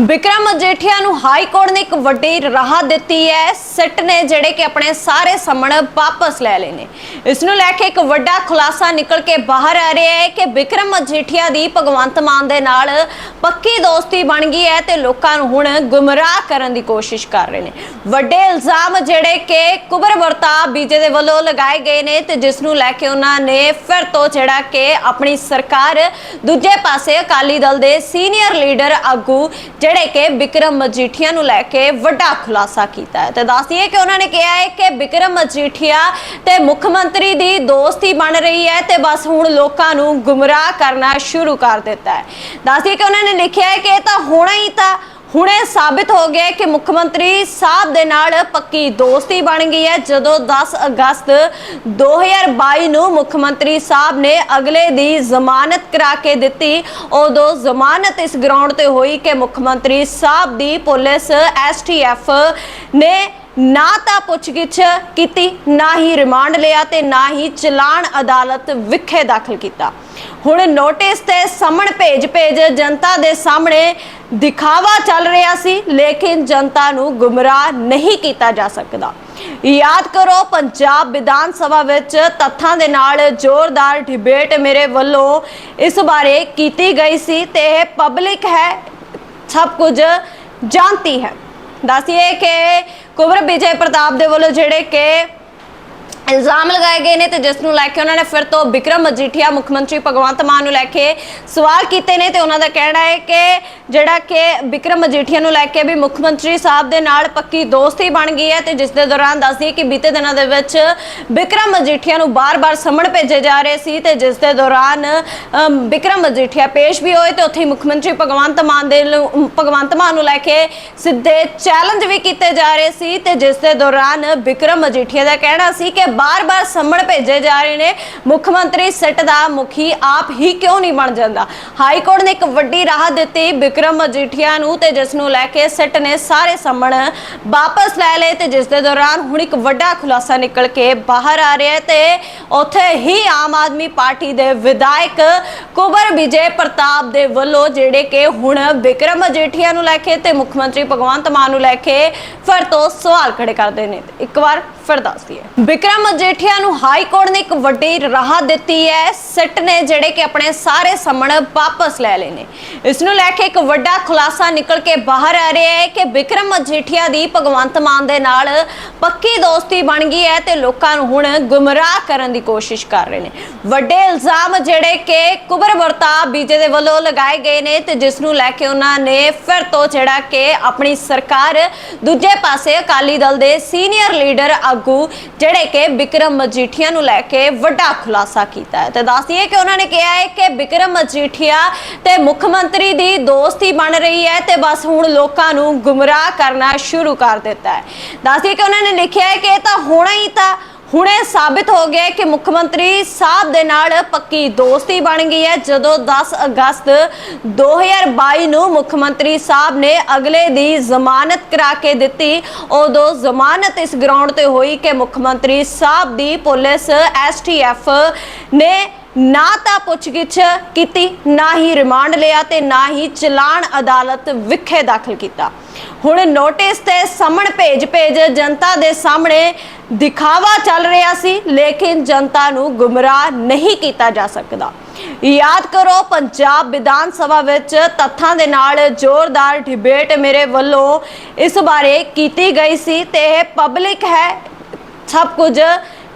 ਵਿਕਰਮ ਮਜੀਠੀਆ ਨੂੰ high court ਨੇ ਇੱਕ ਵੱਡੀ ਰਾਹਤ ਦਿੱਤੀ ਹੈ। ਸਿੱਟ ਨੇ ਜਿਹੜੇ ਕਿ ਆਪਣੇ ਸਾਰੇ ਸਮਣ ਵਾਪਸ ਲੈ ਲਏ ਨੇ। ਇਸ ਨੂੰ ਲੈ ਕੇ ਇੱਕ ਵੱਡਾ ਖੁਲਾਸਾ ਨਿਕਲ ਕੇ ਬਾਹਰ ਆ ਰਿਹਾ ਹੈ ਕਿ ਵਿਕਰਮ ਮਜੀਠੀਆ ਦੀ ਭਗਵੰਤ ਮਾਨ ਦੇ ਨਾਲ ਪੱਕੀ ਦੋਸਤੀ ਬਣ ਗਈ ਹੈ ਤੇ ਲੋਕਾਂ ਨੂੰ ਹੁਣ ਗੁੰਮਰਾਹ ਕਰਨ ਦੀ ਕੋਸ਼ਿਸ਼ ਕਰ ਰਹੇ ਨੇ। ਵੱਡੇ ਇਲਜ਼ਾਮ ਜਿਹੜੇ ਕਿ ਕੁਬਰ ਵਰਤਾ ਬੀਜੇ ਦੇ ਵੱਲੋਂ ਲਗਾਏ ਗਏ ਨੇ ਤੇ ਜਿਸ ਨੂੰ ਲੈ ਕੇ ਉਹਨਾਂ ਨੇ ਫਿਰ ਤੋਂ ਜਿਹੜਾ ਕਿ ਆਪਣੀ ਸਰਕਾਰ ਦੂਜੇ ਪਾਸੇ ਅਕਾਲੀ ਦਲ ਦੇ ਸੀਨੀਅਰ ਲੀਡਰ ਆਗੂ ਜਿਹੜੇ ਕਿ ਵਿਕਰਮ ਮਜੀਠੀਆ ਨੂੰ ਲੈ ਕੇ ਵੱਡਾ ਖੁਲਾਸਾ ਕੀਤਾ ਹੈ। ਤੇ ਦੱਸਦੀਏ ਕਿ ਉਹਨਾਂ ਨੇ ਕਿਹਾ ਹੈ ਕਿ ਵਿਕਰਮ ਮਜੀਠੀਆ ਤੇ ਮੁੱਖ ਮੰਤਰੀ ਦੀ ਦੋਸਤੀ ਬਣ ਰਹੀ ਹੈ ਤੇ ਬਸ ਹੁਣ ਲੋਕਾਂ ਨੂੰ ਗੁੰਮਰਾਹ ਕਰਨਾ ਸ਼ੁਰੂ ਕਰ ਦਿੱਤਾ ਹੈ। ਦੱਸ ਕਿ ਉਹਨਾਂ ਨੇ ਲਿਖਿਆ ਹੈ ਕਿ ਇਹ ਤਾਂ ਹੋਣਾ ਹੀ ਤਾਂ ਹੁਣੇ ਸਾਬਿਤ ਹੋ ਗਿਆ ਕਿ ਮੁੱਖ ਮੰਤਰੀ ਸਾਹਿਬ ਦੇ ਨਾਲ ਪੱਕੀ ਦੋਸਤੀ ਬਣ ਗਈ ਹੈ। ਜਦੋਂ 10 ਅਗਸਤ 2022 ਨੂੰ ਮੁੱਖ ਮੰਤਰੀ ਸਾਹਿਬ ਨੇ ਅਗਲੇ ਦੀ ਜ਼ਮਾਨਤ ਕਰਾ ਕੇ ਦਿੱਤੀ, ਉਦੋਂ ਜ਼ਮਾਨਤ ਇਸ ਗਰਾਊਂਡ ਤੇ ਹੋਈ ਕਿ ਮੁੱਖ ਮੰਤਰੀ ਸਾਹਿਬ ਦੀ ਪੁਲਿਸ ਐਸਟੀਐਫ ਨੇ ਨਾ ਤਾਂ ਪੁੱਛਗਿੱਛ ਕੀਤੀ, ਨਾ ਹੀ ਰਿਮਾਂਡ ਲਿਆ ਤੇ ਨਾ ਹੀ ਚਲਾਨ ਅਦਾਲਤ ਵਿਖੇ ਦਾਖਲ ਕੀਤਾ। ਹੁਣ ਨੋਟਿਸ ਤੇ ਸਮਣ ਭੇਜ ਭੇਜ ਜਨਤਾ ਦੇ ਸਾਹਮਣੇ ਦਿਖਾਵਾ ਚੱਲ ਰਿਹਾ ਸੀ, ਲੇਕਿਨ ਜਨਤਾ ਨੂੰ ਗੁੰਮਰਾਹ ਨਹੀਂ ਕੀਤਾ ਜਾ ਸਕਦਾ। ਯਾਦ ਕਰੋ, ਪੰਜਾਬ ਵਿਧਾਨ ਸਭਾ ਵਿੱਚ ਤੱਥਾਂ ਦੇ ਨਾਲ ਜ਼ੋਰਦਾਰ ਡਿਬੇਟ ਮੇਰੇ ਵੱਲੋਂ ਇਸ ਬਾਰੇ ਕੀਤੀ ਗਈ ਸੀ ਤੇ ਇਹ ਪਬਲਿਕ ਹੈ, ਸਭ ਕੁਝ ਜਾਣਤੀ ਹੈ। ਦੱਸਿਏ ਕਿ ਕੁਵਰ ਵਿਜੇ ਪ੍ਰਤਾਪ ਦੇ ਵੱਲੋਂ ਜਿਹੜੇ ਕਿ ਇਲਜ਼ਾਮ ਲਗਾਏ ਗਏ ਨੇ ਤੇ ਜਿਸ ਨੂੰ ਲੈ ਕੇ ਉਹਨਾਂ ਨੇ ਫਿਰ ਤੋਂ ਵਿਕਰਮ ਮਜੀਠੀਆ ਮੁੱਖ ਮੰਤਰੀ ਭਗਵੰਤ ਮਾਨ ਨੂੰ ਲੈ ਕੇ ਸਵਾਲ ਕੀਤੇ ਨੇ ਤੇ ਉਹਨਾਂ ਦਾ ਕਹਿਣਾ ਹੈ ਕਿ ਜਿਹੜਾ ਕਿ ਵਿਕਰਮ ਮਜੀਠੀਆ ਨੂੰ ਲੈ ਕੇ ਵੀ ਮੁੱਖ ਮੰਤਰੀ ਸਾਹਿਬ ਦੇ ਨਾਲ ਪੱਕੀ ਦੋਸਤੀ ਬਣ ਗਈ ਹੈ ਤੇ ਜਿਸ ਦੇ ਦੌਰਾਨ ਦੱਸਦੀ ਕਿ ਬੀਤੇ ਦਿਨਾਂ ਦੇ ਵਿੱਚ ਵਿਕਰਮ ਮਜੀਠੀਆ ਨੂੰ ਬਾਰ-ਬਾਰ ਸਮਣ ਭੇਜੇ ਜਾ ਰਹੇ ਸੀ ਤੇ ਜਿਸ ਦੇ ਦੌਰਾਨ ਅਮ, ਵਿਕਰਮ ਮਜੀਠੀਆ ਪੇਸ਼ ਵੀ ਹੋਏ ਤੇ ਉੱਥੇ ਮੁੱਖ ਮੰਤਰੀ ਭਗਵੰਤ ਮਾਨ ਦੇ ਲ- ਭਗਵੰਤ ਮਾਨ ਨੂੰ ਲੈ ਕੇ ਸਿੱਧੇ ਚੈਲੰਜ ਵੀ ਕੀਤੇ ਜਾ ਰਹੇ ਸੀ ਤੇ ਜਿਸ ਦੇ ਦੌਰਾਨ ਵਿਕਰਮ ਮਜੀਠੀਆ ਦਾ ਕਹਿਣਾ ਸੀ ਕਿ ਬਾਰ-ਬਾਰ ਸੰਮਣ ਭੇਜੇ ਜਾ ਰਹੇ ਨੇ। ਮੁੱਖ ਮੰਤਰੀ ਸਿੱਟ ਦਾ ਮੁਖੀ ਆਪ ਹੀ ਕਿਉਂ ਨਹੀਂ ਬਣ ਜਾਂਦਾ? ਹਾਈ ਕੋਰਟ ਨੇ ਇੱਕ ਵੱਡੀ ਰਾਹਤ ਦਿੱਤੀ ਵਿਕਰਮ ਮਜੀਠੀਆ ਨੂੰ ਤੇ ਜਿਸ ਨੂੰ ਲੈ ਕੇ ਸਿੱਟ ਨੇ ਸਾਰੇ ਸੰਮਣ ਵਾਪਸ ਲੈ ਲਏ ਤੇ ਜਿਸ ਦੇ ਦੌਰਾਨ ਹੁਣ ਇੱਕ ਵੱਡਾ ਖੁਲਾਸਾ ਨਿਕਲ ਕੇ ਬਾਹਰ ਆ ਰਿਹਾ ਤੇ ਉੱਥੇ ਹੀ ਆਮ ਆਦਮੀ ਪਾਰਟੀ ਦੇ ਵਿਧਾਇਕ ਕੁਬਰ ਵਿਜੇ ਪ੍ਰਤਾਪ ਦੇ ਵੱਲੋਂ ਜਿਹੜੇ ਕਿ ਹੁਣ ਵਿਕਰਮ ਮਜੀਠੀਆ ਨੂੰ ਲੈ ਕੇ ਤੇ ਮੁੱਖ ਮੰਤਰੀ ਭਗਵੰਤ ਮਾਨ ਨੂੰ ਲੈ ਕੇ ਫਿਰ ਤੋਂ ਸਵਾਲ ਖੜੇ ਕਰਦੇ ਨੇ। ਇੱਕ ਵਾਰ ਫਿਰ ਦੱਸਦੀ ਦਈਏ ਵਿਕਰਮ ਮਜੀਠੀਆ ਨੂੰ ਹਾਈ ਕੋਰਟ ਨੇ ਇੱਕ ਵੱਡੀ ਰਾਹਤ ਦਿੱਤੀ ਹੈ। ਸਿੱਟ ਨੇ ਜਿਹੜੇ ਕਿ ਆਪਣੇ ਸਾਰੇ ਸਮਣ ਵਾਪਸ ਲੈ ਲਏ ਨੇ। ਇਸ ਨੂੰ ਲੈ ਕੇ ਇੱਕ ਵੱਡਾ ਖੁਲਾਸਾ ਨਿਕਲ ਕੇ ਬਾਹਰ ਆ ਰਿਹਾ ਹੈ ਕਿ ਵਿਕਰਮ ਮਜੀਠੀਆ ਦੀ ਭਗਵੰਤ ਮਾਨ ਦੇ ਨਾਲ ਪੱਕੀ ਦੋਸਤੀ ਬਣ ਗਈ ਹੈ ਤੇ ਲੋਕਾਂ ਨੂੰ ਹੁਣ ਗੁੰਮਰਾਹ ਕਰਨ ਦੀ ਕੋਸ਼ਿਸ਼ ਕਰ ਰਹੇ ਨੇ। ਵੱਡੇ ਇਲਜ਼ਾਮ ਜਿਹੜੇ ਕਿ ਕੁਬਰ ਵਰਤਾਬ ਬੀਜੇ ਦੇ ਵੱਲੋਂ ਲਗਾਏ ਗਏ ਨੇ ਤੇ ਜਿਸ ਨੂੰ ਲੈ ਕੇ ਉਹਨਾਂ ਨੇ ਫਿਰ ਤੋਂ ਜਿਹੜਾ ਕਿ ਆਪਣੀ ਸਰਕਾਰ ਦੂਜੇ ਪਾਸੇ ਅਕਾਲੀ ਦਲ ਦੇ ਸੀਨੀਅਰ ਲੀਡਰ ਆਗੂ ਜਿਹੜੇ ਕਿ ਬਿਕਰਮ ਮਜੀਠੀਆ ਨੂੰ ਲੈ ਕੇ ਵੱਡਾ ਖੁਲਾਸਾ ਕੀਤਾ ਹੈ। ਤੇ ਦੱਸ ਦਈਏ ਕਿ ਉਹਨਾਂ ਨੇ ਕਿਹਾ ਹੈ ਕਿ ਬਿਕਰਮ ਮਜੀਠੀਆ ਤੇ ਮੁੱਖ ਮੰਤਰੀ ਦੀ ਦੋਸਤੀ ਬਣ ਰਹੀ ਹੈ ਤੇ ਬਸ ਹੁਣ ਲੋਕਾਂ ਨੂੰ ਗੁੰਮਰਾਹ ਕਰਨਾ ਸ਼ੁਰੂ ਕਰ ਦਿੱਤਾ ਹੈ। ਦੱਸਦੀ ਦਈਏ ਕਿ ਉਹਨਾਂ ਨੇ ਲਿਖਿਆ ਹੈ ਕਿ ਇਹ ਤਾਂ ਹੋਣਾ ਹੀ ਤਾਂ ਹੁਣੇ ਸਾਬਿਤ ਹੋ ਗਿਆ ਕਿ ਮੁੱਖ ਮੰਤਰੀ ਸਾਹਿਬ ਦੇ ਨਾਲ ਪੱਕੀ ਦੋਸਤੀ ਬਣ ਗਈ ਹੈ। ਜਦੋਂ 10 ਅਗਸਤ 2022 ਨੂੰ ਮੁੱਖ ਮੰਤਰੀ ਸਾਹਿਬ ਨੇ ਅਗਲੇ ਦੀ ਜ਼ਮਾਨਤ ਕਰਾ ਕੇ ਦਿੱਤੀ, ਉਦੋਂ ਜ਼ਮਾਨਤ ਇਸ ਗਰਾਊਂਡ ਤੇ ਹੋਈ ਕਿ ਮੁੱਖ ਮੰਤਰੀ ਸਾਹਿਬ ਦੀ ਪੁਲਿਸ ਐਸਟੀਐਫ ਨੇ ਨਾ ਤਾਂ ਪੁੱਛਗਿੱਛ ਕੀਤੀ, ਨਾ ਹੀ ਰਿਮਾਂਡ ਲਿਆ ਤੇ ਨਾ ਹੀ ਚਲਾਨ ਅਦਾਲਤ ਵਿਖੇ ਦਾਖਲ ਕੀਤਾ। ਹੁਣ ਨੋਟਿਸ ਤੇ ਸਮਣ ਭੇਜ ਭੇਜ ਜਨਤਾ ਦੇ ਸਾਹਮਣੇ ਦਿਖਾਵਾ ਚੱਲ ਰਿਹਾ ਸੀ, ਲੇਕਿਨ ਜਨਤਾ ਨੂੰ ਗੁੰਮਰਾਹ ਨਹੀਂ ਕੀਤਾ ਜਾ ਸਕਦਾ। ਯਾਦ ਕਰੋ, ਪੰਜਾਬ ਵਿਧਾਨ ਸਭਾ ਵਿੱਚ ਤੱਥਾਂ ਦੇ ਨਾਲ ਜ਼ੋਰਦਾਰ ਡਿਬੇਟ ਮੇਰੇ ਵੱਲੋਂ ਇਸ ਬਾਰੇ ਕੀਤੀ ਗਈ ਸੀ ਤੇ ਇਹ ਪਬਲਿਕ ਹੈ, ਸਭ ਕੁਝ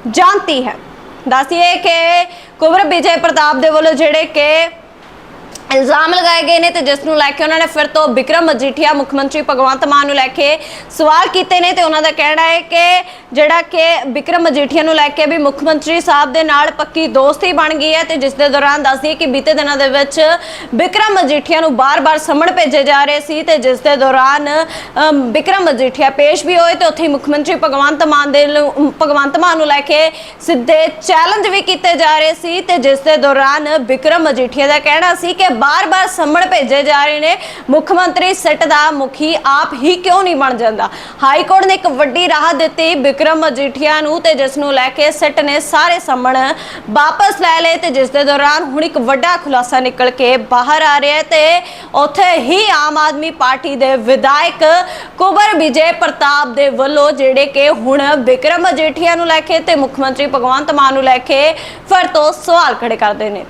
ਜਾਣਤੀ ਹੈ। ਦੱਸਿਏ ਕਿ ਕੁਵਰ ਵਿਜੇ ਪ੍ਰਤਾਪ ਦੇ ਵੱਲੋਂ ਜਿਹੜੇ ਕਿ ਇਲਜ਼ਾਮ ਲਗਾਏ ਗਏ ਨੇ ਤੇ ਜਿਸ ਨੂੰ ਲੈ ਕੇ ਉਹਨਾਂ ਨੇ ਫਿਰ ਤੋਂ ਵਿਕਰਮ ਮਜੀਠੀਆ ਮੁੱਖ ਮੰਤਰੀ ਭਗਵੰਤ ਮਾਨ ਨੂੰ ਲੈ ਕੇ ਸਵਾਲ ਕੀਤੇ ਨੇ ਤੇ ਉਹਨਾਂ ਦਾ ਕਹਿਣਾ ਹੈ ਕਿ ਜਿਹੜਾ ਕਿ ਵਿਕਰਮ ਮਜੀਠੀਆ ਨੂੰ ਲੈ ਕੇ ਵੀ ਮੁੱਖ ਮੰਤਰੀ ਸਾਹਿਬ ਦੇ ਨਾਲ ਪੱਕੀ ਦੋਸਤੀ ਬਣ ਗਈ ਹੈ ਤੇ ਜਿਸ ਦੇ ਦੌਰਾਨ ਦੱਸਦੀ ਕਿ ਬੀਤੇ ਦਿਨਾਂ ਦੇ ਵਿੱਚ ਵਿਕਰਮ ਮਜੀਠੀਆ ਨੂੰ ਬਾਰ-ਬਾਰ ਸਮਣ ਭੇਜੇ ਜਾ ਰਹੇ ਸੀ ਤੇ ਜਿਸ ਦੇ ਦੌਰਾਨ ਅਮ, ਵਿਕਰਮ ਮਜੀਠੀਆ ਪੇਸ਼ ਵੀ ਹੋਏ ਤੇ ਉੱਥੇ ਹੀ ਮੁੱਖ ਮੰਤਰੀ ਭਗਵੰਤ ਮਾਨ ਦੇ ਲ- ਭਗਵੰਤ ਮਾਨ ਨੂੰ ਲੈ ਕੇ ਸਿੱਧੇ ਚੈਲੰਜ ਵੀ ਕੀਤੇ ਜਾ ਰਹੇ ਸੀ ਤੇ ਜਿਸ ਦੇ ਦੌਰਾਨ ਵਿਕਰਮ ਮਜੀਠੀਆ ਦਾ ਕਹਿਣਾ ਸੀ ਕਿ ਬਾਰ-ਬਾਰ ਸੰਮਣ ਭੇਜੇ ਜਾ ਰਹੇ ਨੇ। ਮੁੱਖ ਮੰਤਰੀ ਸਿੱਟ ਦਾ ਮੁਖੀ ਆਪ ਹੀ ਕਿਉਂ ਨਹੀਂ ਬਣ ਜਾਂਦਾ? ਹਾਈ ਕੋਰਟ ਨੇ ਇੱਕ ਵੱਡੀ ਰਾਹਤ ਦਿੱਤੀ ਵਿਕਰਮ ਮਜੀਠੀਆ ਨੂੰ ਤੇ ਜਿਸ ਨੂੰ ਲੈ ਕੇ ਸਿੱਟ ਨੇ ਸਾਰੇ ਸੰਮਣ ਵਾਪਸ ਲੈ ਲਏ ਤੇ ਜਿਸ ਦੇ ਦੌਰਾਨ ਹੁਣ ਇੱਕ ਵੱਡਾ ਖੁਲਾਸਾ ਨਿਕਲ ਕੇ ਬਾਹਰ ਆ ਰਿਹਾ ਤੇ ਉੱਥੇ ਹੀ ਆਮ ਆਦਮੀ ਪਾਰਟੀ ਦੇ ਵਿਧਾਇਕ ਕੁਬਰ ਵਿਜੇ ਪ੍ਰਤਾਪ ਦੇ ਵੱਲੋਂ ਜਿਹੜੇ ਕਿ ਹੁਣ ਵਿਕਰਮ ਮਜੀਠੀਆ ਨੂੰ ਲੈ ਕੇ ਤੇ ਮੁੱਖ ਮੰਤਰੀ ਭਗਵੰਤ ਮਾਨ ਨੂੰ ਲੈ ਕੇ ਫਿਰ ਤੋਂ ਸਵਾਲ ਖੜੇ ਕਰਦੇ ਨੇ।